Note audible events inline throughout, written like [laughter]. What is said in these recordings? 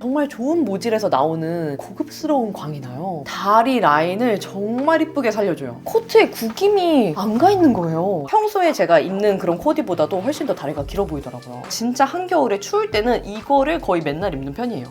정말 좋은 모질에서 나오는 고급스러운 광이 나요. 다리 라인을 정말 이쁘게 살려줘요. 코트에 구김이 안 가 있는 거예요. 평소에 제가 입는 그런 코디보다도 훨씬 더 다리가 길어 보이더라고요. 진짜 한겨울에 추울 때는 이거를 거의 맨날 입는 편이에요.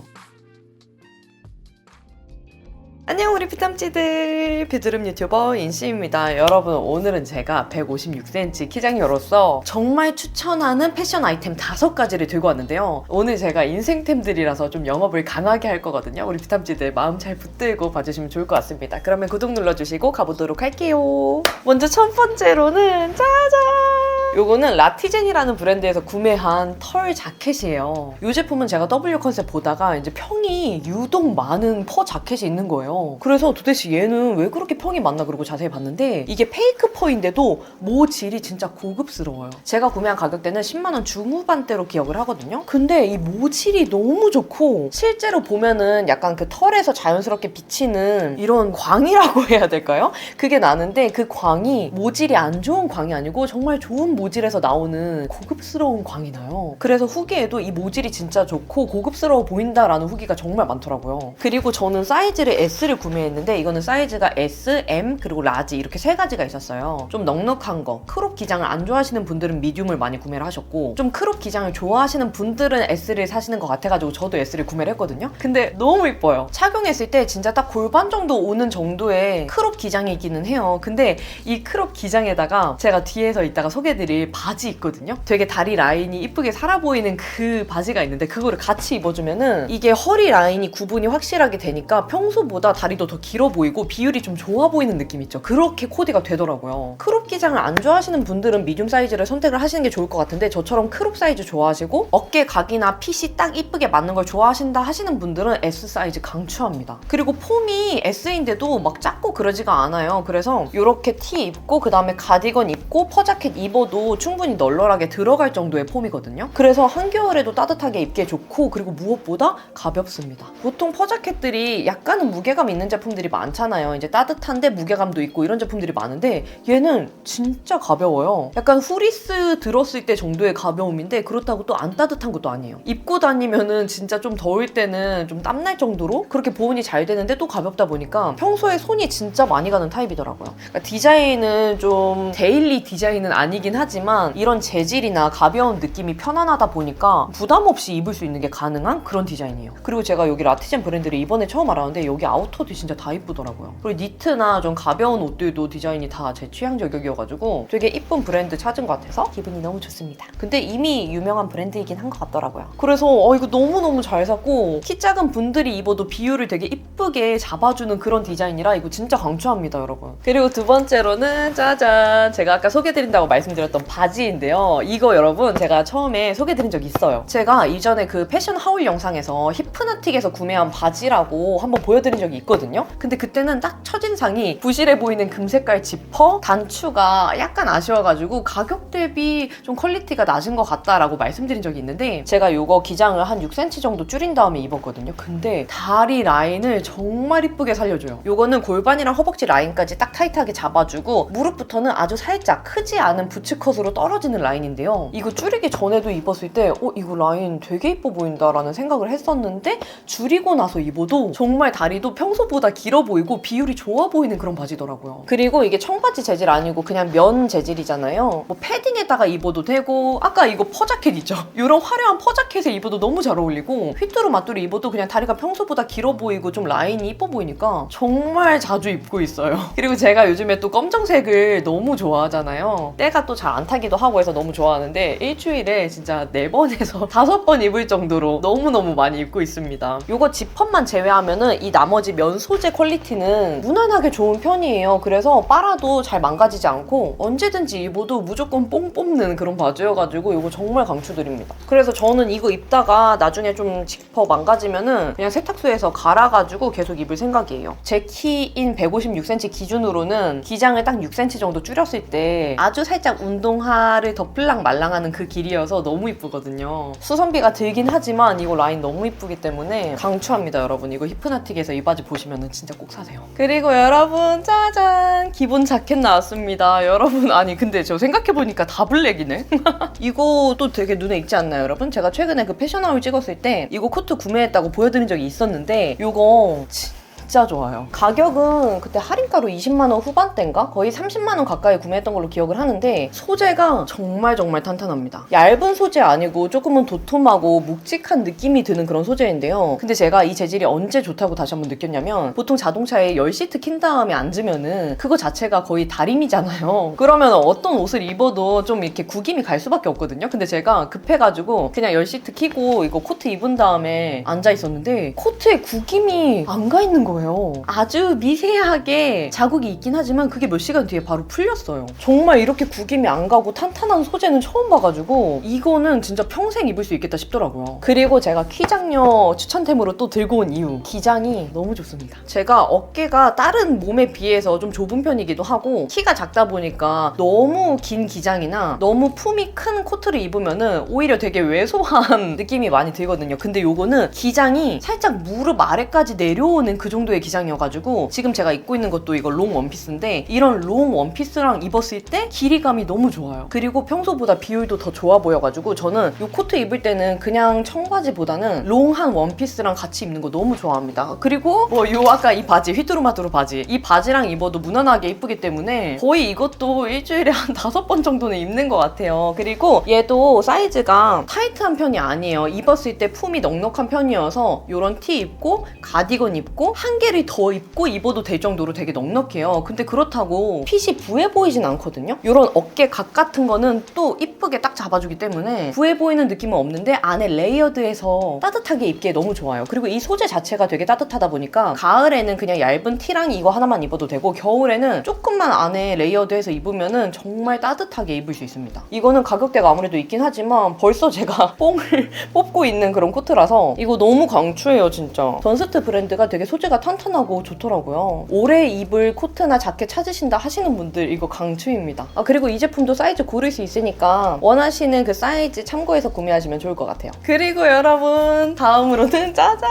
안녕 우리 피탐찌들. 비드름 유튜버 인씨입니다. 여러분 오늘은 제가 156cm 키장녀로서 정말 추천하는 패션 아이템 5가지를 들고 왔는데요. 오늘 제가 인생템들이라서 좀 영업을 강하게 할 거거든요. 우리 피탐찌들 마음 잘 붙들고 봐주시면 좋을 것 같습니다. 그러면 구독 눌러주시고 가보도록 할게요. 먼저 첫 번째로는 짜잔 요거는 라티젠이라는 브랜드에서 구매한 털 자켓이에요. 이 제품은 제가 W 컨셉 보다가 이제 평이 유독 많은 퍼 자켓이 있는 거예요. 그래서 도대체 얘는 왜 그렇게 평이 많나 그러고 자세히 봤는데 이게 페이크 퍼인데도 모질이 진짜 고급스러워요. 제가 구매한 가격대는 10만 원 중후반대로 기억을 하거든요. 근데 이 모질이 너무 좋고 실제로 보면은 약간 그 털에서 자연스럽게 비치는 이런 광이라고 [laughs] 해야 될까요? 그게 나는데 그 광이 모질이 안 좋은 광이 아니고 정말 좋은 모질에서 나오는 고급스러운 광이 나요. 그래서 후기에도 이 모질이 진짜 좋고 고급스러워 보인다라는 후기가 정말 많더라고요. 그리고 저는 사이즈를 S를 구매했는데 이거는 사이즈가 S, M 그리고 라지 이렇게 세 가지가 있었어요. 좀 넉넉한 거, 크롭 기장을 안 좋아하시는 분들은 미디움을 많이 구매를 하셨고 좀 크롭 기장을 좋아하시는 분들은 S를 사시는 것 같아가지고 저도 S를 구매를 했거든요. 근데 너무 이뻐요. 착용했을 때 진짜 딱 골반 정도 오는 정도의 크롭 기장이기는 해요. 근데 이 크롭 기장에다가 제가 뒤에서 이따가 소개해드릴 바지 있거든요. 되게 다리 라인이 이쁘게 살아 보이는 그 바지가 있는데 그거를 같이 입어주면은 이게 허리 라인이 구분이 확실하게 되니까 평소보다 다리도 더 길어 보이고 비율이 좀 좋아 보이는 느낌 있죠. 그렇게 코디가 되더라고요. 크롭 기장을 안 좋아하시는 분들은 미디움 사이즈를 선택을 하시는 게 좋을 것 같은데 저처럼 크롭 사이즈 좋아하시고 어깨 각이나 핏이 딱 이쁘게 맞는 걸 좋아하신다 하시는 분들은 S 사이즈 강추합니다. 그리고 폼이 S인데도 막 작고 그러지가 않아요. 그래서 이렇게 티 입고 그 다음에 가디건 입고 퍼자켓 입어도 충분히 널널하게 들어갈 정도의 폼이거든요. 그래서 한겨울에도 따뜻하게 입기에 좋고 그리고 무엇보다 가볍습니다. 보통 퍼자켓들이 약간은 무게감 있는 제품들이 많잖아요. 이제 따뜻한데 무게감도 있고 이런 제품들이 많은데 얘는 진짜 가벼워요. 약간 후리스 들었을 때 정도의 가벼움인데 그렇다고 또 안 따뜻한 것도 아니에요. 입고 다니면은 진짜 좀 더울 때는 좀 땀날 정도로 그렇게 보온이 잘 되는데 또 가볍다 보니까 평소에 손이 진짜 많이 가는 타입이더라고요. 그러니까 디자인은 좀 데일리 디자인은 아니긴 하지만 이런 재질이나 가벼운 느낌이 편안하다 보니까 부담 없이 입을 수 있는 게 가능한 그런 디자인이에요. 그리고 제가 여기 라티젠 브랜드를 이번에 처음 알았는데 여기 아우터도 진짜 다 이쁘더라고요. 그리고 니트나 좀 가벼운 옷들도 디자인이 다 제 취향 저격이어가지고 되게 이쁜 브랜드 찾은 것 같아서 기분이 너무 좋습니다. 근데 이미 유명한 브랜드이긴 한 것 같더라고요. 그래서 어 이거 너무너무 잘 샀고 키 작은 분들이 입어도 비율을 되게 이쁘게 잡아주는 그런 디자인이라 이거 진짜 강추합니다 여러분. 그리고 두 번째로는 짜잔 제가 아까 소개드린다고 말씀드렸던 바지인데요. 이거 여러분 제가 처음에 소개드린 적 있어요. 제가 이전에 그 패션 하울 영상에서 히프나틱에서 구매한 바지라고 한번 보여드린 적이 있거든요. 근데 그때는 딱 첫인상이 부실해 보이는 금색깔 지퍼 단추가 약간 아쉬워가지고 가격 대비 좀 퀄리티가 낮은 것 같다라고 말씀드린 적이 있는데 제가 이거 기장을 한 6cm 정도 줄인 다음에 입었거든요. 근데 다리 라인을 정말 이쁘게 살려줘요. 이거는 골반이랑 허벅지 라인까지 딱 타이트하게 잡아주고 무릎부터는 아주 살짝 크지 않은 부츠컷 으로 떨어지는 라인인데요. 이거 줄이기 전에도 입었을 때 어, 이거 라인 되게 이뻐 보인다라는 생각을 했었는데 줄이고 나서 입어도 정말 다리도 평소보다 길어 보이고 비율이 좋아 보이는 그런 바지더라고요. 그리고 이게 청바지 재질 아니고 그냥 면 재질이잖아요. 뭐 패딩에다가 입어도 되고 아까 이거 퍼자켓 있죠? 이런 화려한 퍼자켓에 입어도 너무 잘 어울리고 휘뚜루 마뚜루 입어도 그냥 다리가 평소보다 길어 보이고 좀 라인이 이뻐 보이니까 정말 자주 입고 있어요. [laughs] 그리고 제가 요즘에 또 검정색을 너무 좋아하잖아요. 때가 또 잘안 타기도 하고 해서 너무 좋아하는데 일주일에 진짜 4번에서 5번 [laughs] 입을 정도로 너무너무 많이 입고 있습니다. 이거 지퍼만 제외하면은 이 나머지 면 소재 퀄리티는 무난하게 좋은 편이에요. 그래서 빨아도 잘 망가지지 않고 언제든지 입어도 무조건 뽕 뽑는 그런 바지여가지고 이거 정말 강추드립니다. 그래서 저는 이거 입다가 나중에 좀 지퍼 망가지면은 그냥 세탁소에서 갈아가지고 계속 입을 생각이에요. 제 키인 156cm 기준으로는 기장을 딱 6cm 정도 줄였을 때 아주 살짝 운동 운동화를 덮을랑 말랑하는 그 길이어서 너무 이쁘거든요. 수선비가 들긴 하지만 이거 라인 너무 이쁘기 때문에 강추합니다, 여러분. 이거 히프나틱에서 이 바지 보시면 진짜 꼭 사세요. 그리고 여러분, 짜잔! 기본 자켓 나왔습니다. 여러분, 아니, 근데 저 생각해보니까 다 블랙이네? [laughs] 이거도 되게 눈에 익지 않나요, 여러분? 제가 최근에 그 패션아울 찍었을 때 이거 코트 구매했다고 보여드린 적이 있었는데 이거 진짜 좋아요. 가격은 그때 할인가로 20만 원 후반대인가? 거의 30만 원 가까이 구매했던 걸로 기억을 하는데 소재가 정말 정말 탄탄합니다. 얇은 소재 아니고 조금은 도톰하고 묵직한 느낌이 드는 그런 소재인데요. 근데 제가 이 재질이 언제 좋다고 다시 한번 느꼈냐면 보통 자동차에 10시트 킨 다음에 앉으면은 그거 자체가 거의 다림이잖아요. 그러면 어떤 옷을 입어도 좀 이렇게 구김이 갈 수밖에 없거든요. 근데 제가 급해가지고 그냥 10시트 키고 이거 코트 입은 다음에 앉아 있었는데 코트에 구김이 안 가 있는 거예요. 아주 미세하게 자국이 있긴 하지만 그게 몇 시간 뒤에 바로 풀렸어요. 정말 이렇게 구김이 안 가고 탄탄한 소재는 처음 봐가지고 이거는 진짜 평생 입을 수 있겠다 싶더라고요. 그리고 제가 키장녀 추천템으로 또 들고 온 이유 기장이 너무 좋습니다. 제가 어깨가 다른 몸에 비해서 좀 좁은 편이기도 하고 키가 작다 보니까 너무 긴 기장이나 너무 품이 큰 코트를 입으면은 오히려 되게 왜소한 [laughs] 느낌이 많이 들거든요. 근데 요거는 기장이 살짝 무릎 아래까지 내려오는 그 정도의 기장이어가지고 지금 제가 입고 있는 것도 이거 롱 원피스인데 이런 롱 원피스랑 입었을 때 길이감이 너무 좋아요. 그리고 평소보다 비율도 더 좋아 보여가지고 저는 이 코트 입을 때는 그냥 청바지보다는 롱한 원피스랑 같이 입는 거 너무 좋아합니다. 그리고 뭐 요 아까 이 바지 휘뚜루마뚜루 바지 이 바지랑 입어도 무난하게 이쁘기 때문에 거의 이것도 일주일에 한 [laughs] 다섯 번 정도는 입는 것 같아요. 그리고 얘도 사이즈가 타이트한 편이 아니에요. 입었을 때 품이 넉넉한 편이어서 이런 티 입고 가디건 입고 한 개를 더 입고 입어도 될 정도로 되게 넉넉해요. 근데 그렇다고 핏이 부해 보이진 않거든요. 이런 어깨 각 같은 거는 또 이쁘게 딱 잡아주기 때문에 부해 보이는 느낌은 없는데 안에 레이어드해서 따뜻하게 입기에 너무 좋아요. 그리고 이 소재 자체가 되게 따뜻하다 보니까 가을에는 그냥 얇은 티랑 이거 하나만 입어도 되고 겨울에는 조금만 안에 레이어드해서 입으면은 정말 따뜻하게 입을 수 있습니다. 이거는 가격대가 아무래도 있긴 하지만 벌써 제가 [laughs] 뽕을 뽑고 있는 그런 코트라서 이거 너무 강추해요 진짜. 던스트 브랜드가 되게 소재가 탄탄하고 좋더라고요. 오래 입을 코트나 자켓 찾으신다 하시는 분들 이거 강추입니다. 아 그리고 이 제품도 사이즈 고를 수 있으니까 원하시는 그 사이즈 참고해서 구매하시면 좋을 것 같아요. 그리고 여러분 다음으로는 [laughs] 짜잔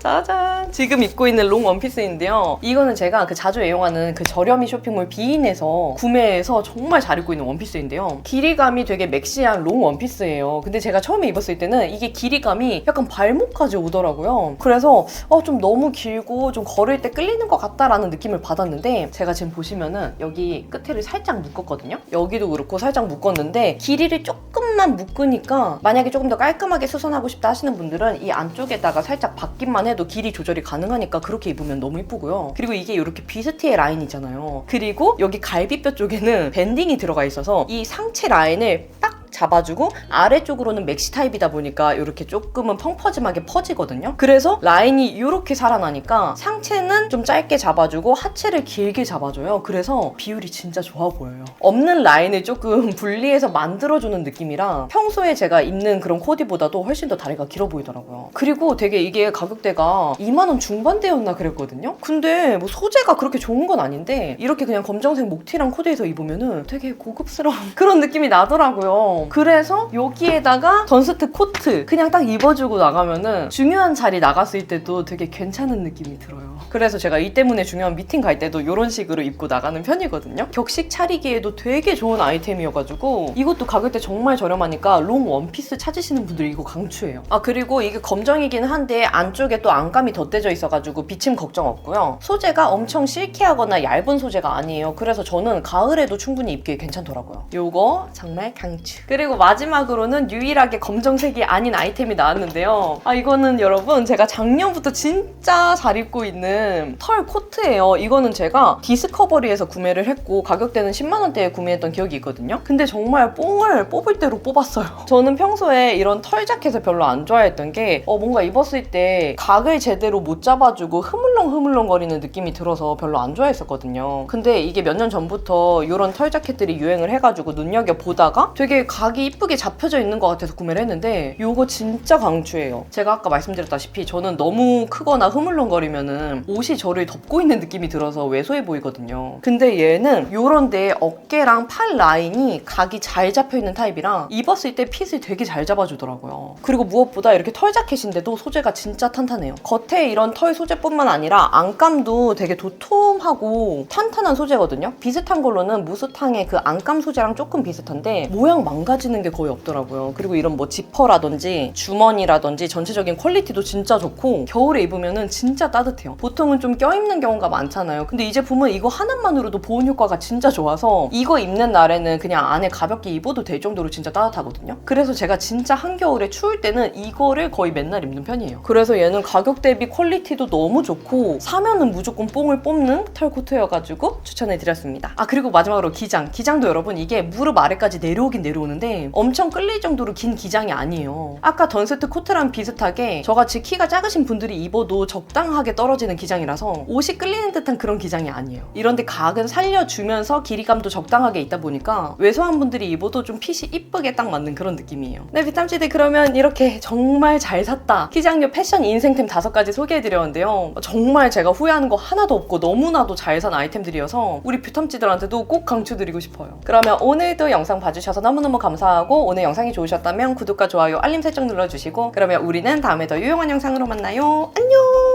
짜잔 지금 입고 있는 롱 원피스인데요. 이거는 제가 그 자주 애용하는 그 저렴이 쇼핑몰 비인에서 구매해서 정말 잘 입고 있는 원피스인데요. 길이감이 되게 맥시한 롱 원피스예요. 근데 제가 처음에 입었을 때는 이게 길이감이 약간 발목까지 오더라고요. 그래서 어, 좀 너무 길고 좀 걸을 때 끌리는 것 같다라는 느낌을 받았는데 제가 지금 보시면은 여기 끝에를 살짝 묶었거든요. 여기도 그렇고 살짝 묶었는데 길이를 조금만 묶으니까 만약에 조금 더 깔끔하게 수선하고 싶다 하시는 분들은 이 안쪽에다가 살짝 받기만 해도 길이 조절이 가능하니까 그렇게 입으면 너무 이쁘고요. 그리고 이게 이렇게 비스티의 라인이잖아요. 그리고 여기 갈비뼈 쪽에는 [laughs] 밴딩이 들어가 있어서 이 상체 라인을 딱 잡아주고 아래쪽으로는 맥시 타입이다 보니까 이렇게 조금은 펑퍼짐하게 퍼지거든요. 그래서 라인이 이렇게 살아나니까 상체는 좀 짧게 잡아주고 하체를 길게 잡아줘요. 그래서 비율이 진짜 좋아 보여요. 없는 라인을 조금 [laughs] 분리해서 만들어주는 느낌이라 평소에 제가 입는 그런 코디보다도 훨씬 더 다리가 길어 보이더라고요. 그리고 되게 이게 가격대가 2만원 중반대였나 그랬거든요. 근데 뭐 소재가 그렇게 좋은 건 아닌데 이렇게 그냥 검정색 목티랑 코디해서 입으면은 되게 고급스러운 [laughs] 그런 느낌이 나더라고요. 그래서 여기에다가 던스트 코트 그냥 딱 입어주고 나가면은 중요한 자리 나갔을 때도 되게 괜찮은 느낌이 들어요. 그래서 제가 이 때문에 중요한 미팅 갈 때도 이런 식으로 입고 나가는 편이거든요. 격식 차리기에도 되게 좋은 아이템이어가지고 이것도 가격대 정말 저렴하니까 롱 원피스 찾으시는 분들 이거 강추해요. 아 그리고 이게 검정이긴 한데 안쪽에 또 안감이 덧대져 있어가지고 비침 걱정 없고요. 소재가 엄청 실키하거나 얇은 소재가 아니에요. 그래서 저는 가을에도 충분히 입기에 괜찮더라고요. 요거 정말 강추. 마지막으로는 유일하게 검정색이 아닌 아이템이 나왔는데요. 아 이거는 여러분 제가 작년부터 진짜 잘 입고 있는 털 코트예요. 이거는 제가 디스커버리에서 구매를 했고 가격대는 10만 원대에 구매했던 기억이 있거든요. 근데 정말 뽕을 뽑을 대로 뽑았어요. [laughs] 저는 평소에 이런 털 자켓을 별로 안 좋아했던 게 어, 뭔가 입었을 때 각을 제대로 못 잡아주고 흐물렁흐물렁 거리는 느낌이 들어서 별로 안 좋아했었거든요. 근데 이게 몇 년 전부터 이런 털 자켓들이 유행을 해가지고 눈여겨 보다가 되게 가 각이 이쁘게 잡혀져 있는 것 같아서 구매를 했는데 이거 진짜 강추해요. 제가 아까 말씀드렸다시피 저는 너무 크거나 흐물렁거리면은 옷이 저를 덮고 있는 느낌이 들어서 왜소해 보이거든요. 근데 얘는 이런데 어깨랑 팔 라인이 각이 잘 잡혀 있는 타입이라 입었을 때 핏을 되게 잘 잡아주더라고요. 그리고 무엇보다 이렇게 털 자켓인데도 소재가 진짜 탄탄해요. 겉에 이런 털 소재뿐만 아니라 안감도 되게 도톰하고 탄탄한 소재거든요. 비슷한 걸로는 무스탕의 그 안감 소재랑 조금 비슷한데 모양 망가 지는 게 거의 없더라고요. 그리고 이런 뭐 지퍼라든지 주머니라든지 전체적인 퀄리티도 진짜 좋고 겨울에 입으면은 진짜 따뜻해요. 보통은 좀 껴입는 경우가 많잖아요. 근데 이 제품은 이거 하나만으로도 보온 효과가 진짜 좋아서 이거 입는 날에는 그냥 안에 가볍게 입어도 될 정도로 진짜 따뜻하거든요. 그래서 제가 진짜 한겨울에 추울 때는 이거를 거의 맨날 입는 편이에요. 그래서 얘는 가격 대비 퀄리티도 너무 좋고 사면은 무조건 뽕을 뽑는 털 코트여가지고 추천해드렸습니다. 아 그리고 마지막으로 기장. 기장도 여러분 이게 무릎 아래까지 내려오긴 내려오는데 엄청 끌릴 정도로 긴 기장이 아니에요. 아까 던세트 코트랑 비슷하게 저같이 키가 작으신 분들이 입어도 적당하게 떨어지는 기장이라서 옷이 끌리는 듯한 그런 기장이 아니에요. 이런데 각은 살려주면서 길이감도 적당하게 있다 보니까 왜소한 분들이 입어도 좀 핏이 이쁘게 딱 맞는 그런 느낌이에요. 네, 비탐치들 그러면 이렇게 정말 잘 샀다. 키장류 패션 인생템 다섯 가지 소개해드렸는데요. 정말 제가 후회하는 거 하나도 없고 너무나도 잘 산 아이템들이어서 우리 뷰탐치들한테도 꼭 강추드리고 싶어요. 그러면 오늘도 영상 봐주셔서 너무너무 감사하고 오늘 영상이 좋으셨다면 구독과 좋아요, 알림 설정 눌러주시고 그러면 우리는 다음에 더 유용한 영상으로 만나요. 안녕!